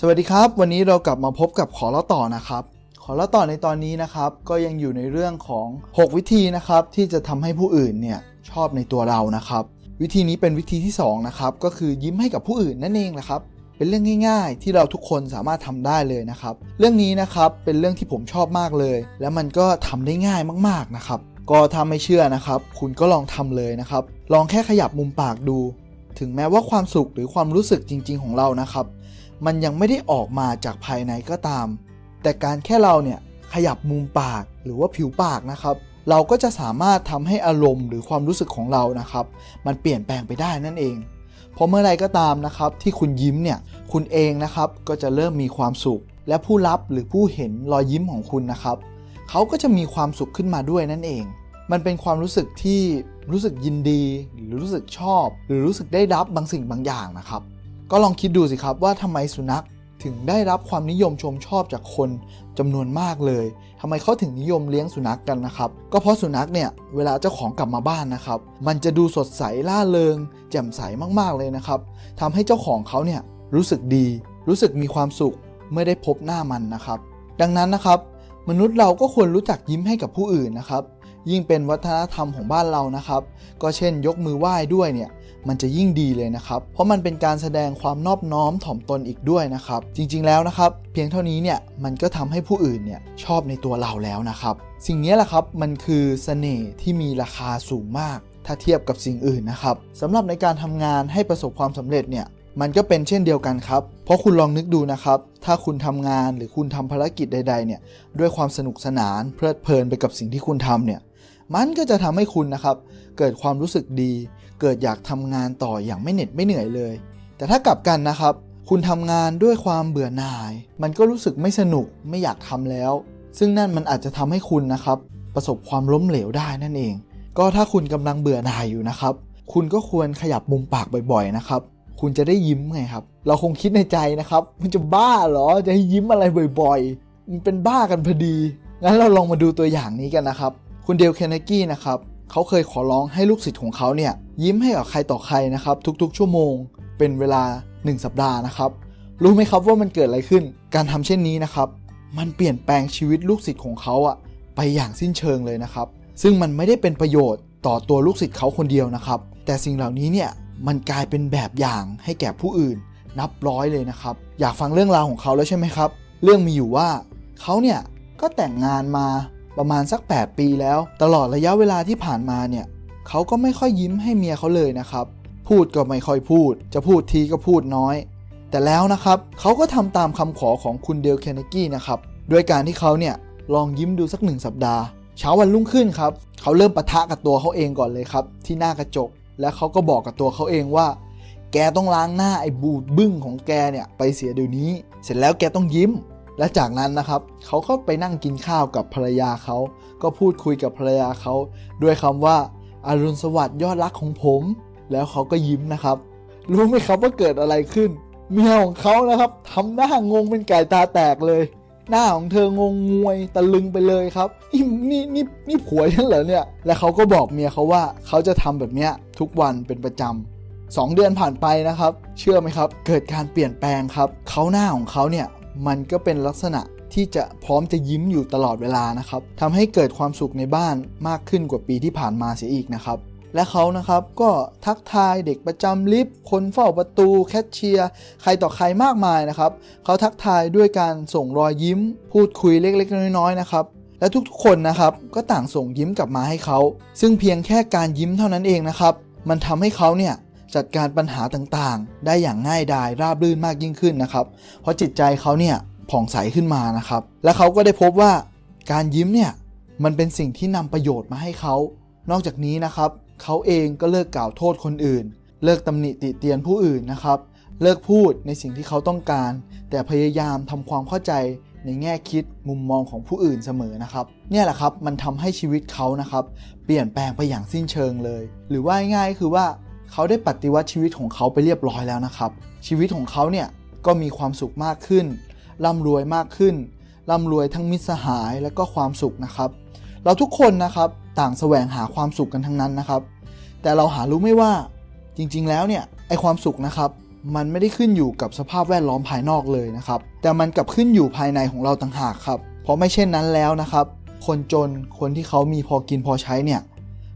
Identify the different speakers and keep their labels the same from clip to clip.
Speaker 1: สวัสดีครับ วันนี้เรากลับมาพบกับขอเล่าต่อนะครับ ขอเล่าต่อในตอนนี้นะครับ ก็ยังอยู่ในเรื่องของ 6 วิธีนะครับ ที่จะทำให้ผู้อื่นเนี่ยชอบในตัวเรานะครับ วิธีนี้เป็นวิธีที่2นะครับก็คือยิ้มให้กับผู้อื่นนั่นเองแหละครับ เป็นเรื่องง่ายๆ ที่เราทุกคนสามารถทำได้เลยนะครับ เรื่องนี้นะครับเป็นเรื่องที่ผมชอบมากเลย และมันก็ทำได้ง่ายมากๆนะครับ ก็ถ้าไม่เชื่อนะครับ คุณก็ลองทำเลยนะครับ ลองแค่ขยับมุมปากดู ถึงแม้ว่าความสุขหรือความรู้สึกจริง ๆ ของเรานะครับ มันยังไม่ได้ออกมาจากภายในก็ตาม แต่การแค่เราเนี่ยขยับมุมปากหรือว่าผิวปากนะครับ เราก็จะสามารถทำให้อารมณ์หรือความรู้สึกของเรานะครับ มันเปลี่ยนแปลงไปได้นั่นเอง เพราะเมื่อไรก็ตามนะครับที่คุณยิ้มเนี่ยคุณเองนะครับก็จะเริ่มมีความสุข และผู้รับหรือผู้เห็นรอยยิ้มของคุณนะครับเขาก็จะมีความสุขขึ้นมาด้วยนั่นเอง มันเป็นความรู้สึกที่รู้สึกยินดี หรือรู้สึกชอบ หรือรู้สึกได้รับบางสิ่งบางอย่างนะครับ ก็ลองคิดดูสิครับว่าทำไมสุนัขถึงได้รับความนิยมชมชอบจากคนจำนวนมากเลยทำไมเขาถึงนิยมเลี้ยงสุนัขกกันนะครับ ก็เพราะสุนัขเนี่ยเวลาเจ้าของกลับมาบ้านนะครับ มันจะดูสดใสล่าเริง แจ่มใสมากๆเลยนะครับทำให้เจ้าของเขาเนี่ยรู้สึกดี รู้สึกมีความสุขเมื่อได้พบหน้ามันนะครับ ดังนั้นนะครับ มนุษย์เราก็ควรรู้จักยิ้มให้กับผู้อื่นนะครับ ยิ่งเป็นวัฒนธรรมของบ้านเรานะครับ ก็เช่นยกมือไหว้ด้วยเนี่ยมันจะยิ่งดีเลยนะครับ เพราะมันเป็นการแสดงความนอบน้อมถ่อมตนอีกด้วยนะครับ จริงๆแล้วนะครับ เพียงเท่านี้เนี่ยมันก็ทำให้ผู้อื่นเนี่ยชอบในตัวเราแล้วนะครับ สิ่งนี้แหละครับมันคือเสน่ห์ที่มีราคาสูงมาก ถ้าเทียบกับสิ่งอื่นนะครับสำหรับในการทำงานให้ประสบความสำเร็จเนี่ยมันก็เป็นเช่นเดียวกันครับ เพราะคุณลองนึกดูนะครับ ถ้าคุณทำงานหรือคุณทำภารกิจใด ๆ เนี่ย ด้วยความสนุกสนานเพลิดเพลินไปกับสิ่งที่คุณทำเนี่ย มันก็จะทำให้คุณนะครับ เกิดความรู้สึกดี เกิดอยากทำงานต่ออย่างไม่เหน็ดไม่เหนื่อยเลย แต่ถ้ากลับกันนะครับ คุณทำงานด้วยความเบื่อหน่าย มันก็รู้สึกไม่สนุกไม่อยากทำแล้ว ซึ่งนั่นมันอาจจะทำให้คุณนะครับ ประสบความล้มเหลวได้นั่นเอง ก็ถ้าคุณกำลังเบื่อหน่ายอยู่นะครับ คุณก็ควรขยับมุมปากบ่อยๆนะครับคุณจะได้ยิ้มไงครับ เราคงคิดในใจนะครับ มันจะบ้าเหรอ จะให้ยิ้มอะไรบ่อยๆ มันเป็นบ้ากันพอดี งั้นเราลองมาดูตัวอย่างนี้กันนะครับ คุณเดลเคนเนกี้นะครับเขาเคยขอร้องให้ลูกศิษย์ของเขาเนี่ยยิ้มให้กับใครต่อใครนะครับ ทุกๆ ชั่วโมง เป็นเวลา 1 สัปดาห์นะครับรู้ไหมครับว่ามันเกิดอะไรขึ้น การทำเช่นนี้นะครับ มันเปลี่ยนแปลงชีวิตลูกศิษย์ของเขาอะไปอย่างสิ้นเชิงเลยนะครับ ซึ่งมันไม่ได้เป็นประโยชน์ต่อตัวลูกศิษย์เขาคนเดียวนะครับ แต่สิ่งเหล่านี้เนี่ยมันกลายเป็นแบบอย่างให้แก่ผู้อื่น นับร้อยเลยนะครับ อยากฟังเรื่องราวของเขาแล้วใช่ไหมครับ เรื่องมีอยู่ว่าเขาเนี่ยก็แต่งงานมา ประมาณสัก 8 ปีแล้ว ตลอดระยะเวลาที่ผ่านมาเนี่ยเขาก็ไม่ค่อยยิ้มให้เมียเขาเลยนะครับ พูดก็ไม่ค่อยพูด จะพูดทีก็พูดน้อย แต่แล้วนะครับเขาก็ทำตามคำขอของคุณเดลเคนเนกี้นะครับด้วยการที่เขาเนี่ยลองยิ้มดูสักหนึ่งสัปดาห์ เช้าวันรุ่งขึ้นครับเขาเริ่มปะทะกับตัวเขาเองก่อนเลยครับ ที่หน้ากระจก และเขาก็บอกกับตัวเขาเองว่า แกต้องล้างหน้าไอ้บูดบึ้งของแกเนี่ยไปเสียเดี๋ยวนี้ เสร็จแล้วแกต้องยิ้ม และจากนั้นนะครับเขาก็ไปนั่งกินข้าวกับภรรยาเขา ก็พูดคุยกับภรรยาเขา ด้วยคำว่าอารุณสวัสดิ์ยอดรักของผม แล้วเขาก็ยิ้มนะครับ รู้ไหมครับว่าเกิดอะไรขึ้น เมียของเขานะครับทำหน้างงเป็นไก่ตาแตกเลย หน้าของเธองงงวยตะลึงไปเลยครับนี่นี่นี่นี่ผัวฉันเหรอเนี่ย และเขาก็บอกเมียเขาว่าเขาจะทำแบบเนี้ยทุกวันเป็นประจำสองเดือนผ่านไปนะครับ เชื่อไหมครับ เกิดการเปลี่ยนแปลงครับ เขาหน้าของเขาเนี่ย มันก็เป็นลักษณะที่จะพร้อมจะยิ้มอยู่ตลอดเวลานะครับทำให้เกิดความสุขในบ้านมากขึ้นกว่าปีที่ผ่านมาเสียอีกนะครับและเขานะครับก็ทักทายเด็กประจำลิฟต์คนเฝ้าประตูแคชเชียร์ใครต่อใครมากมายนะครับ เขาทักทายด้วยการส่งรอยยิ้ม พูดคุยเล็กๆ น้อยๆนะครับ และทุกๆคนนะครับก็ต่างส่งยิ้มกลับมาให้เขา ซึ่งเพียงแค่การยิ้มเท่านั้นเองนะครับ มันทำให้เขาเนี่ย จัดการปัญหาต่างๆ ได้อย่างง่ายดายราบรื่นมากยิ่งขึ้นนะครับ เพราะจิตใจเขาเนี่ยผ่องใสขึ้นมานะครับ และเขาก็ได้พบว่าการยิ้มเนี่ยมันเป็นสิ่งที่นำประโยชน์มาให้เขา นอกจากนี้นะครับเขาเองก็เลิกกล่าวโทษคนอื่น เลิกตำหนิติเตียนผู้อื่นนะครับ เลิกพูดในสิ่งที่เขาต้องการ แต่พยายามทำความเข้าใจในแง่คิดมุมมองของผู้อื่นเสมอนะครับ เนี่ยแหละครับมันทำให้ชีวิตเขานะครับ เปลี่ยนแปลงไปอย่างสิ้นเชิงเลย หรือว่าง่ายๆคือว่า เขาได้ปฏิวัติชีวิตของเขาไปเรียบร้อยแล้วนะครับ ชีวิตของเขาเนี่ยก็มีความสุขมากขึ้นร่ำรวยมากขึ้นร่ำรวยทั้งมิตรสหายและก็ความสุขนะครับ เราทุกคนนะครับต่างแสวงหาความสุขกันทั้งนั้นนะครับ แต่เราหารู้ไม่ว่าจริงๆแล้วเนี่ยไอความสุขนะครับ มันไม่ได้ขึ้นอยู่กับสภาพแวดล้อมภายนอกเลยนะครับ แต่มันกลับขึ้นอยู่ภายในของเราต่างหากครับ เพราะไม่เช่นนั้นแล้วนะครับ คนจนคนที่เขามีพอกินพอใช้เนี่ย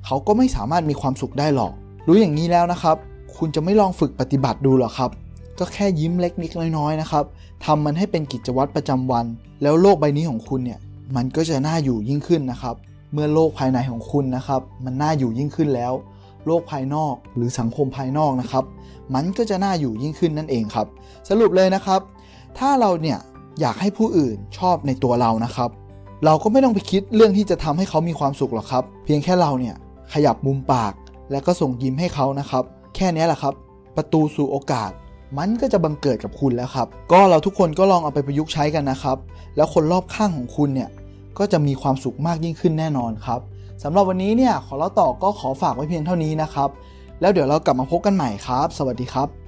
Speaker 1: เขาก็ไม่สามารถมีความสุขได้หรอก รู้อย่างนี้แล้วนะครับ คุณจะไม่ลองฝึกปฏิบัติดูหรอครับ ก็แค่ยิ้มเล็กนิดน้อยๆนะครับทำมันให้เป็นกิจวัตรประจำวัน แล้วโลกใบนี้ของคุณเนี่ยมันก็จะน่าอยู่ยิ่งขึ้นนะครับ เมื่อโลกภายในของคุณนะครับ มันน่าอยู่ยิ่งขึ้นแล้ว โลกภายนอกหรือสังคมภายนอกนะครับ มันก็จะน่าอยู่ยิ่งขึ้นนั่นเองครับ สรุปเลยนะครับ ถ้าเราเนี่ยอยากให้ผู้อื่นชอบในตัวเรานะครับ เราก็ไม่ต้องไปคิดเรื่องที่จะทำให้เขามีความสุขหรอกครับ เพียงแค่เราเนี่ยขยับมุมปาก แล้วก็ส่งยิ้มให้เขานะครับ แค่นี้แหละครับ ประตูสู่โอกาส มันก็จะบังเกิดกับคุณแล้วครับ ก็เราทุกคนก็ลองเอาไปประยุกต์ใช้กันนะครับ แล้วคนรอบข้างของคุณเนี่ยก็จะมีความสุขมากยิ่งขึ้นแน่นอนครับสำหรับวันนี้เนี่ยขอเล่าต่อก็ขอฝากไว้เพียงเท่านี้นะครับ แล้วเดี๋ยวเรากลับมาพบกันใหม่ครับ สวัสดีครับ